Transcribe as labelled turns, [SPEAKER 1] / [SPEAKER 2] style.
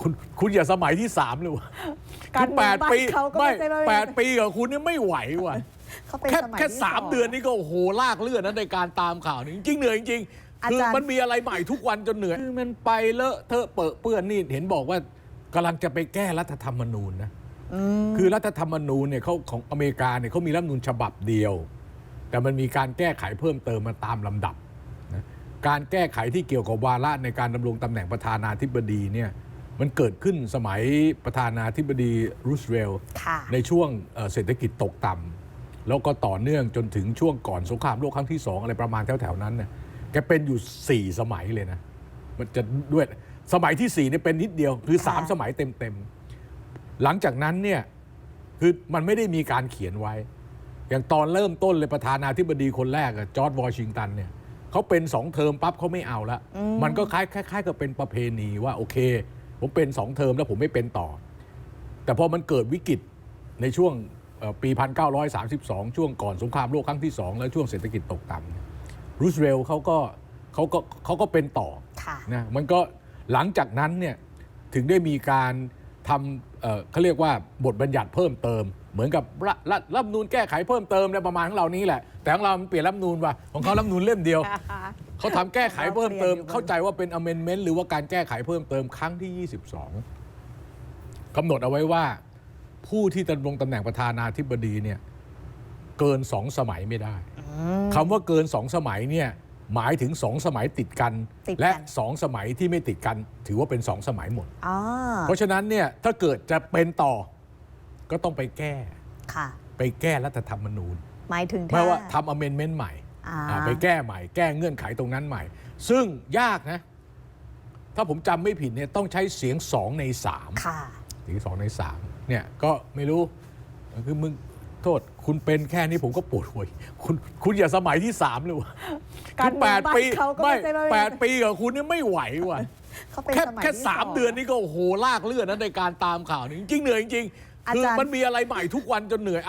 [SPEAKER 1] คุณคุณอย่าสมัยที่สามเลยวะ
[SPEAKER 2] กา
[SPEAKER 1] คื
[SPEAKER 2] ร
[SPEAKER 1] อ
[SPEAKER 2] เมื
[SPEAKER 1] แป
[SPEAKER 2] อง
[SPEAKER 1] ด
[SPEAKER 2] บ้าน
[SPEAKER 1] ปี
[SPEAKER 2] เขาก็
[SPEAKER 1] ไม่
[SPEAKER 2] ไม่ใช่ว่า
[SPEAKER 1] แปดปีกับคุณเนี่ยไม่ไหวว่ะ
[SPEAKER 2] เขาเป็น
[SPEAKER 1] แค่
[SPEAKER 2] สมัย
[SPEAKER 1] แค่
[SPEAKER 2] ที่
[SPEAKER 1] สาม
[SPEAKER 2] ง
[SPEAKER 1] เดือนนี้ก็โอ้โหลากเลือดนะในการตามข่าวนี่จริงๆเหนื่อยจริงๆ
[SPEAKER 2] อา
[SPEAKER 1] คือ
[SPEAKER 2] จารย์
[SPEAKER 1] มันมีอะไรใหม่ทุกวันจนเหนื่อยคือมันไปเลอะเทอะเปอะเปื้อนนี่เห็นบอกว่ากำลังจะไปแก้รัฐธรรมนูญนะ
[SPEAKER 2] อืม
[SPEAKER 1] คือรัฐธรรมนูญเนี่ยเขาของอเมริกาเนี่ยเขามีรัฐธรรมนูญฉบับเดียว แต่มันมีการแก้ไขเพิ่มเติมมาตามลำดับนะการแก้ไขที่เกี่ยวกับวาระในการดำรงตำแหน่งประธานาธิบดีเนี่ย มันเกิดขึ้นสมัยประธานาธิบดีรูสเวลต์
[SPEAKER 2] ค่ะ
[SPEAKER 1] ในช่วงเอ่อเศรษฐกิจตกต่ำแล้วก็ต่อเนื่องจนถึงช่วงก่อนสงครามโลกครั้งที่สองอะไรประมาณแถวๆนั้นเนี่ยแกเป็นอยู่ 4 สมัยเลยนะ มันจะด้วยสมัยที่ 4เนี่ยเป็นนิดเดียว คือ
[SPEAKER 2] ค่ะ
[SPEAKER 1] 3สมัยเต็มๆ หลังจากนั้นเนี่ยคือมันไม่ได้มีการเขียนไว้ อย่างตอนเริ่มต้นเลยประธานาธิบดีคนแรกอะจอร์ดวอชิงตันเนี่ยเขาเป็นสองเทอมปั๊บเขาไม่เอาละ
[SPEAKER 2] อืม
[SPEAKER 1] มันก็คล้ายคล้ายๆกับเป็นประเพณีว่าโอเค ผมเป็นสองเทอมแล้วผมไม่เป็นต่อ แต่พอมันเกิดวิกฤตในช่วงเอ่อปี 1932 ช่วงก่อนสงครามโลกครั้งที่2แล้วช่วงเศรษฐกิจตกต่ำเนี่ยรูสเวลต์เขาก็เขาก็เขาก็เป็นต่อ
[SPEAKER 2] ค่ะ
[SPEAKER 1] นะมันก็หลังจากนั้นเนี่ยถึงได้มีการ ทำเอ่อเขาเรียกว่าบทบัญญัติเพิ่มเติม เหมือนกับรัฐรัฐรัฐธรรมนูนแก้ไขเพิ่มเติมในประมาณของเรานี้แหละ แต่ของเรามันเปลี่ยนรัฐธรรมนูนว่ะของเขารัฐธรรมนูนเล่มเดียว เขาทำแก้ไขเพิ่มเติม
[SPEAKER 2] เราเปลี่ยนอยู่
[SPEAKER 1] เข้าใจว่าเป็น amendment หรือว่าการแก้ไขเพิ่มเติมครั้งที่ 22กำหนดเอาไว้ว่า ผู้ที่ดำรงตำแหน่งประธานาธิบดีเนี่ยเกินสองสมัยไม่ได้
[SPEAKER 2] อืม
[SPEAKER 1] คำว่าเกินสองสมัยเนี่ย หมายถึงสองสมัยติดกัน
[SPEAKER 2] ติดกัน
[SPEAKER 1] และสองสมัยที่ไม่ติดกัน ถือว่าเป็นสองสมัยหมด
[SPEAKER 2] อ๋อ
[SPEAKER 1] เพราะฉะนั้นเนี่ยถ้าเกิดจะเป็นต่อ ก็ต้องไปแก้
[SPEAKER 2] ค่ะ
[SPEAKER 1] ไปแก้รัฐธรรมนูญ
[SPEAKER 2] หมายถึง
[SPEAKER 1] ไม่
[SPEAKER 2] ถ้า
[SPEAKER 1] ว่าทำ amendment ใหม่
[SPEAKER 2] อ่า
[SPEAKER 1] อ่าไปแก้ใหม่ แก้เงื่อนไขตรงนั้นใหม่ ซึ่งยากนะ ถ้าผมจำไม่ผิดเนี่ยต้องใช้เสียงสองในสาม
[SPEAKER 2] ค่ะ
[SPEAKER 1] เสียงสองในสามเนี่ยก็ไม่รู้คือมึง โทษ คุณเป็นแค่นี้ผมก็ปวดหัวคุณคุณอย่าสมัยที่สามเลยวะ
[SPEAKER 2] กา
[SPEAKER 1] คื
[SPEAKER 2] ร
[SPEAKER 1] อ
[SPEAKER 2] เมื
[SPEAKER 1] แป
[SPEAKER 2] อง
[SPEAKER 1] ด
[SPEAKER 2] บ้าน
[SPEAKER 1] ปี
[SPEAKER 2] เขาก็
[SPEAKER 1] ไม่
[SPEAKER 2] ไม่ใช่ว่า
[SPEAKER 1] แปดปีกับคุณเนี่ยไม่ไหวว่ะ
[SPEAKER 2] เขาเป็น
[SPEAKER 1] แค่
[SPEAKER 2] สมัย
[SPEAKER 1] แค่
[SPEAKER 2] ที่
[SPEAKER 1] สาม
[SPEAKER 2] ง
[SPEAKER 1] เดือนนี่ก็โอ้โหลากเลือดนะในการตามข่าวนี่จริงๆเหนื่อยจริงๆ
[SPEAKER 2] อา
[SPEAKER 1] คือ
[SPEAKER 2] จารย์
[SPEAKER 1] มันมีอะไรใหม่ทุกวันจนเหนื่อย